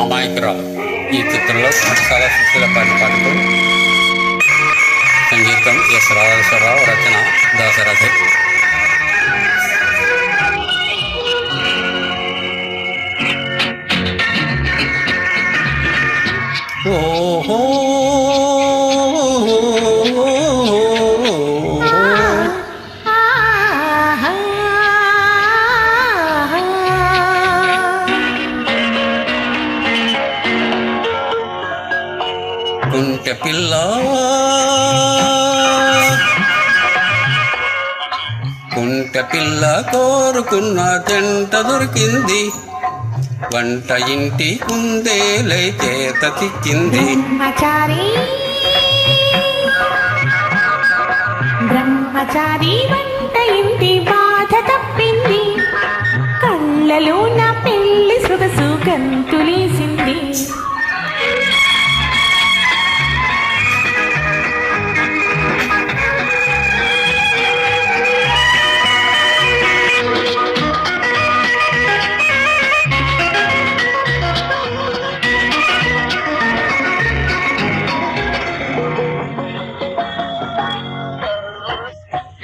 అమాయకురాలు ఈ చిత్రంలో ఘంటసాల సుశీల పాటలు పాటకు సంగీతం ఎస్ రాజేశ్వరరావు రచన దాసరథి కుంటె పిల్ల. కుంట పిల్ల కోరుకున్న జంట దొరికింది. వంట ఇంటి కుందేలై చేత చిక్కింది బ్రహ్మచారి బ్రహ్మచారి వంట ఇంటి బాధ తప్పింది. కళ్ళలో నా పెళ్ళి సొగసు గంతులేసింది.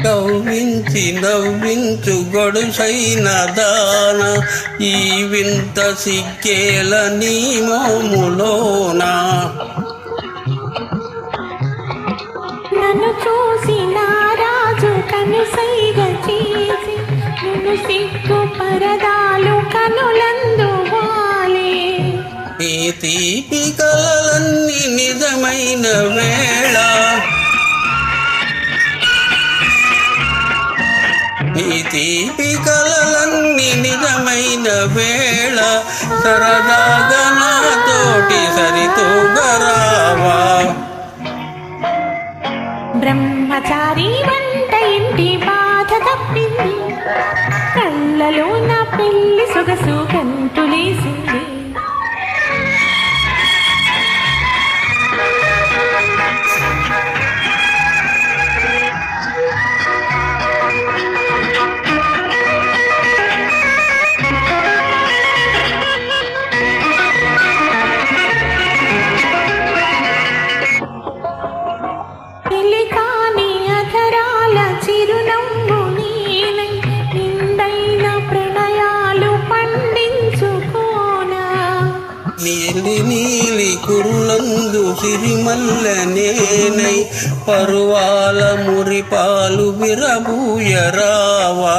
కవ్వించి నవ్వించు గొడుసైన దాన ఈ వింత సిగ్గేల నీ మోములోనా. నన్ను చూసి నా రాజు కనుసైగ చేసి నిన్ను సిగ్గు పరదాలు కనులందు వాలే. ఈ తీపి కలలన్నీ నిజమైన వేళ తీపి కలలన్నీ నిజమైన వేళ. సరదాగా నాతోటి సరితూగరావా. బ్రహ్మచారి వంట ఇంటి బాధ తప్పింది. కళ్ళలో నా పెళ్ళి సొగసు కంతులేసింది కురులందు సిరిమల్ల నేనై పరువాల మురిపాలు విరబూయరావా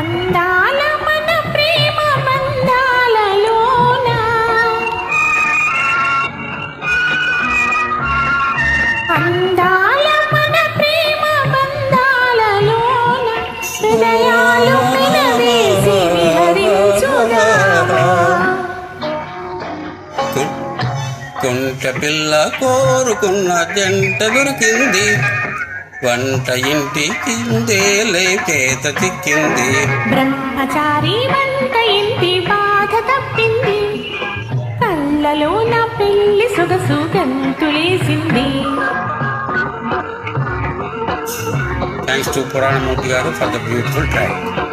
అందాల కుంట పిల్ల కోరుకున్న జంట దొరికింది. వంట ఇంటి కిందేలే చేత చిక్కింది బ్రహ్మచారి వంట ఇంటి బాధ తప్పింది. కళ్ళలో నా పెళ్ళి సొగసు గంతులేసింది. థ్యాంక్స్ టు పురాణమూర్తి గారు ఫర్ ద బ్యూటిఫుల్ ట్రాక్